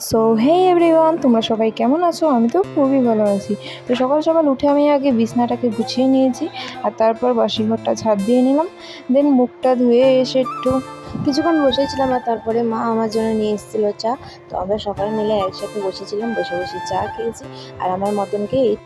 So hey everyone তোমরা সবাই কেমন আছো? আমি তো খুবই ভালো আছি। তো সকাল সকাল উঠে আমি আগে বিছনাটাকে গুছিয়ে নিয়েছি আর তারপর বাসিঘরটা ঘরটা ঝাড় দিয়ে নিলাম। দেন মুখটা ধুয়ে এসে একটু কিছুক্ষণ বসেছিলাম আর তারপরে মা আমার জন্য নিয়ে এসেছিল চা। তো আমরা সবাই মিলে একসাথে বসেছিলাম, বসে বসে চা খেয়েছি। আর আমার মতনকে এই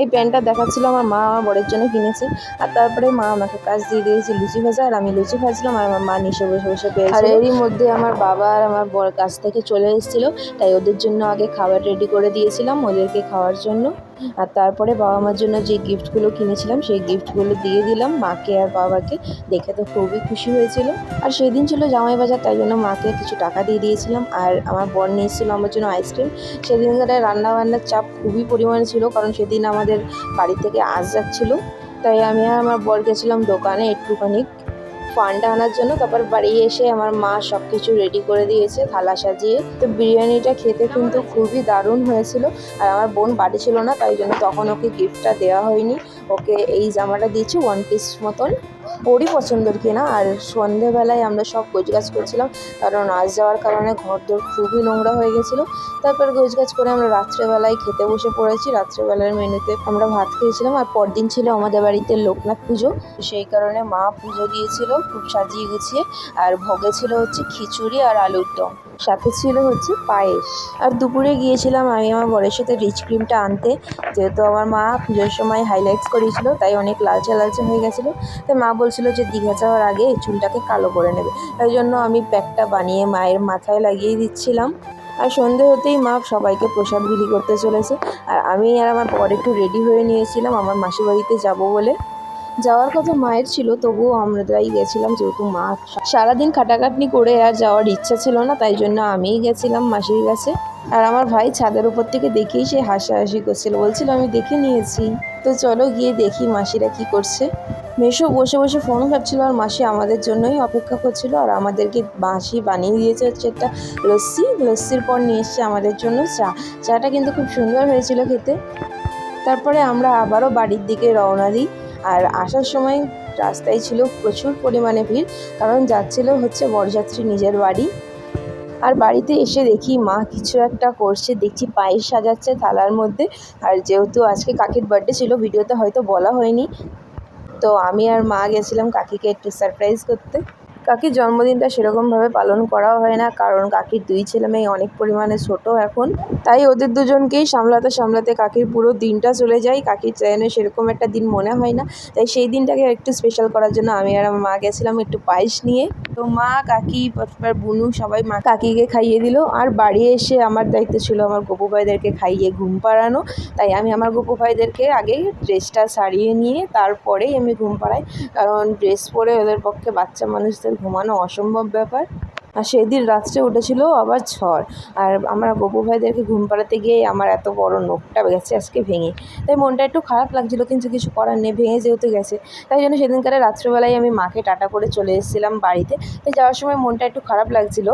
এই প্যান্টটা দেখাচ্ছিল আমার মা আমার বরের জন্য কিনেছে। আর তারপরে মা আমাকে কাজ দিয়ে দিয়েছে লুচি ভাজা, আর আমি লুচি ভাজলাম, আর আমার মা নিশে বসে বসে পেয়েছে। আর এরই মধ্যে আমার বাবা আর আমার বর কাছ থেকে চলে এসেছিল, তাই ওদের জন্য আগে খাবার রেডি করে দিয়েছিলাম ওদেরকে খাওয়ার জন্য। আর তারপরে বাবা মার জন্য যে গিফটগুলো কিনেছিলাম, সেই গিফটগুলো দিয়ে দিলাম মাকে আর বাবাকে। দেখে তো খুবই খুশি হয়েছিল। আর সেদিন ছিল জামাই বাজার, তাই জন্য মাকে কিছু টাকা দিয়ে দিয়েছিলাম। আর আমার বর নিয়ে এসেছিল আমার জন্য আইসক্রিম সেদিনকার রান্না বান্নার চাপ খুবই পরিমাণে ছিল, কারণ সেদিন আমাদের বাড়ি থেকে আজ যাচ্ছিল। তাই আমি আর আমার বর গেছিলাম দোকানে একটুখানি। ফান্ডা আনার জন্য, তারপর বাড়ি এসে আমার মা সব কিছু রেডি করে দিয়েছে, থালা সাজিয়ে। তো বিরিয়ানিটা খেতে কিন্তু খুবই দারুণ হয়েছিল। আর আমার বোন বাড়ি ছিল না, তাই জন্য তখন ওকে গিফটটা দেওয়া হয়নি। ওকে এই জামাটা দিয়েছি ওয়ান পিস মতন। ওরই পছন্দের কিনা? আর সন্ধেবেলায় আমরা সব গোছগাছ করছিলাম, কারণ আজ যাওয়ার কারণে ঘর দোর খুবই নোংরা হয়ে গেছিল। তারপর গোছগাছ করে আমরা রাত্রেবেলায় খেতে বসে পড়েছি। রাত্রেবেলার মেনুতে আমরা ভাত খেয়েছিলাম, আর পরদিন ছিল আমাদের বাড়িতে লোকনাথ পুজো। সেই কারণে মা পুজো দিয়েছিল খুব সাজিয়ে গুছিয়ে, আর ভোগে ছিল হচ্ছে খিচুড়ি আর আলুর দম। সাথে ছিল হচ্ছে পায়েস। আর দুপুরে গিয়েছিলাম আমি আমার বরের সাথে রিচ ক্রিমটা আনতে। যেহেতু আমার মা পুজোর সময় হাইলাইটস করেছিল, তাই অনেক লালচে লালচে হয়ে গেছিল। তাই মা বলছিল যে দীঘা যাওয়ার আগে এই চুলটাকে কালো করে নেবে। তাই জন্য আমি প্যাকটা বানিয়ে মায়ের মাথায় লাগিয়ে দিচ্ছিলাম। আর সন্ধে হতেই মা সবাইকে প্রসাদ বিলি করতে চলেছে। আর আমি আর আমার বর একটু রেডি হয়ে নিয়েছিলাম আমার মাসির বাড়িতে যাব বলে। যাওয়ার কথা মায়ের ছিল, তবুও আমরাই গেছিলাম যেহেতু মা সারাদিন খাটাখাটনি করে আর যাওয়ার ইচ্ছা ছিল না, তাই জন্য আমিই গেছিলাম মাসির কাছে। আর আমার ভাই ছাদের উপর থেকে দেখেই সে হাসাহাসি করছিল। বলছিল, আমি দেখে নিয়েছি। তো চলো গিয়ে দেখি মাসিরা কি করছে। মেশো বসে বসে ফোন ঘাটছিল আর মাসি আমাদের জন্যই অপেক্ষা করছিল আর আমাদেরকে মাসি বানিয়ে দিয়েছে হচ্ছে একটা লস্যি। লস্যির পর নিয়ে এসছে আমাদের জন্য চা। চাটা কিন্তু খুব সুন্দর হয়েছিল খেতে। তারপরে আমরা আবারও বাড়ির দিকে রওনা দিই আর আসার সময় রাস্তায় ছিল প্রচুর পরিমাণে ভিড় কারণ যাচ্ছিল হচ্ছে বরযাত্রী নিজের বাড়ি। আর বাড়িতে এসে দেখি মা কিছু একটা করছে, দেখছি পায়েস সাজাচ্ছে থালার মধ্যে। আর যেহেতু আজকে কাকির বার্থডে ছিল ভিডিওতে হয়তো বলা হয়নি। তো আমি আর মা গেছিলাম কাকিকে একটু সারপ্রাইজ করতে। কাকির জন্মদিনটা সেরকমভাবে পালন করাও হয় না, কারণ কাকির দুই ছেলে মেয়ে অনেক পরিমাণে ছোট এখন। তাই ওদের দুজনকেই সামলাতে সামলাতে কাকির পুরো দিনটা চলে যায়, কাকির ট্রেনে সেরকম একটা দিন মনে হয় না। তাই সেই দিনটাকে একটু স্পেশাল করার জন্য আমি আর আমার মা গেছিলাম একটু পায়েস নিয়ে। তো মা, কাকি তারপর বুনু সবাই মা কাকিকে খাইয়ে দিল। আর বাড়ি এসে আমার দায়িত্ব ছিল আমার গোপু ভাইদেরকে খাইয়ে ঘুম পাড়ানো। তাই আমি আমার গোপু ভাইদেরকে আগে ড্রেসটা সারিয়ে নিয়ে তারপরেই আমি ঘুম পাড়াই। কারণ ড্রেস পরে ওদের পক্ষে বাচ্চা মানুষদের ঘুমানো অসম্ভব ব্যাপার। আর সেদিন রাত্রে উঠেছিল আবার ঝড়। আর আমার গপু ভাইদেরকে ঘুম পাড়াতে গিয়ে আমার এত বড় নোখটা গেছে আজকে ভেঙে। তাই মনটা একটু খারাপ লাগছিল, কিন্তু কিছু করার নেই, ভেঙে যেহেতু গেছে। তাই জন্য সেদিনকারে রাত্রেবেলায় আমি মাকে টাটা করে চলে এসেছিলাম বাড়িতে। তাই যাওয়ার সময় মনটা একটু খারাপ লাগছিল।